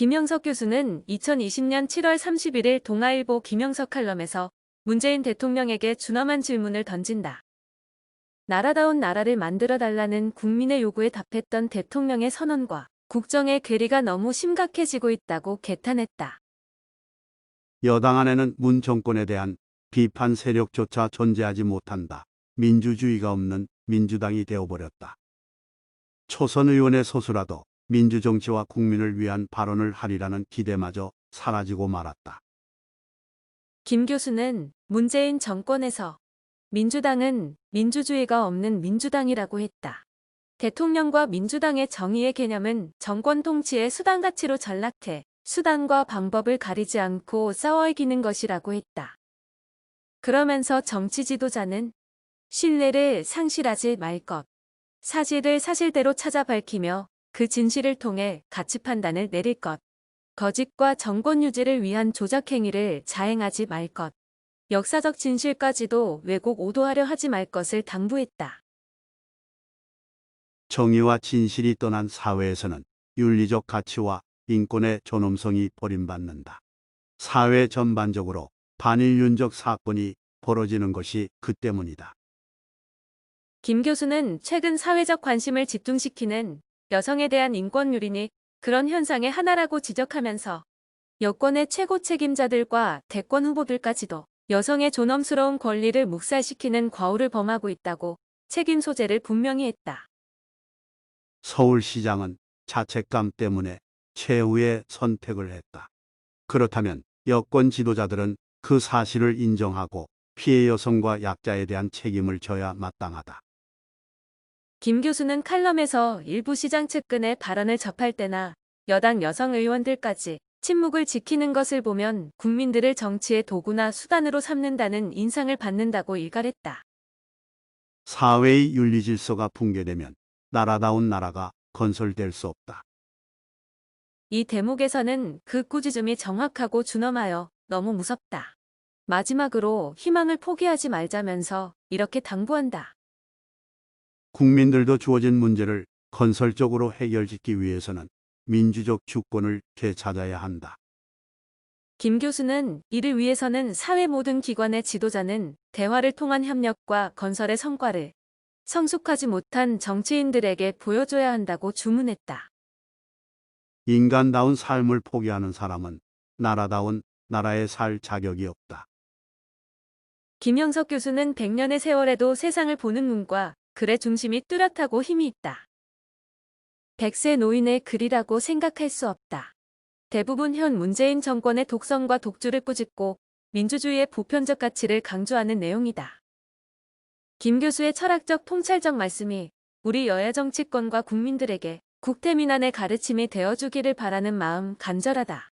김영석 교수는 2020년 7월 31일 동아일보 김영석 칼럼에서 문재인 대통령에게 준엄한 질문을 던진다. 나라다운 나라를 만들어 달라는 국민의 요구에 답했던 대통령의 선언과 국정의 괴리가 너무 심각해지고 있다고 개탄했다. 여당 안에는 문 정권에 대한 비판 세력조차 존재하지 못한다. 민주주의가 없는 민주당이 되어버렸다. 초선 의원의 소수라도 민주정치와 국민을 위한 발언을 하리라는 기대마저 사라지고 말았다. 김 교수는 문재인 정권에서 민주당은 민주주의가 없는 민주당이라고 했다. 대통령과 민주당의 정의의 개념은 정권 통치의 수단 가치로 전락해 수단과 방법을 가리지 않고 싸워 이기는 것이라고 했다. 그러면서 정치 지도자는 신뢰를 상실하지 말 것, 사실을 사실대로 찾아 밝히며 그 진실을 통해 가치 판단을 내릴 것, 거짓과 정권 유지를 위한 조작 행위를 자행하지 말 것, 역사적 진실까지도 왜곡 오도하려 하지 말 것을 당부했다. 정의와 진실이 떠난 사회에서는 윤리적 가치와 인권의 존엄성이 버림받는다. 사회 전반적으로 반인륜적 사건이 벌어지는 것이 그 때문이다. 김 교수는 최근 사회적 관심을 집중시키는 여성에 대한 인권 유린이 그런 현상의 하나라고 지적하면서 여권의 최고 책임자들과 대권 후보들까지도 여성의 존엄스러운 권리를 묵살시키는 과오를 범하고 있다고 책임 소재를 분명히 했다. 서울시장은 자책감 때문에 최후의 선택을 했다. 그렇다면 여권 지도자들은 그 사실을 인정하고 피해 여성과 약자에 대한 책임을 져야 마땅하다. 김 교수는 칼럼에서 일부 시장 측근의 발언을 접할 때나 여당 여성 의원들까지 침묵을 지키는 것을 보면 국민들을 정치의 도구나 수단으로 삼는다는 인상을 받는다고 일갈했다. 사회의 윤리 질서가 붕괴되면 나라다운 나라가 건설될 수 없다. 이 대목에서는 그 꾸짖음이 정확하고 준엄하여 너무 무섭다. 마지막으로 희망을 포기하지 말자면서 이렇게 당부한다. 국민들도 주어진 문제를 건설적으로 해결짓기 위해서는 민주적 주권을 되찾아야 한다. 김 교수는 이를 위해서는 사회 모든 기관의 지도자는 대화를 통한 협력과 건설의 성과를 성숙하지 못한 정치인들에게 보여줘야 한다고 주문했다. 인간다운 삶을 포기하는 사람은 나라다운 나라에 살 자격이 없다. 김영석 교수는 100년의 세월에도 세상을 보는 눈과 글의 중심이 뚜렷하고 힘이 있다. 백세 노인의 글이라고 생각할 수 없다. 대부분 현 문재인 정권의 독선과 독주를 꾸짖고 민주주의의 보편적 가치를 강조하는 내용이다. 김 교수의 철학적 통찰적 말씀이 우리 여야 정치권과 국민들에게 국태민안의 가르침이 되어주기를 바라는 마음 간절하다.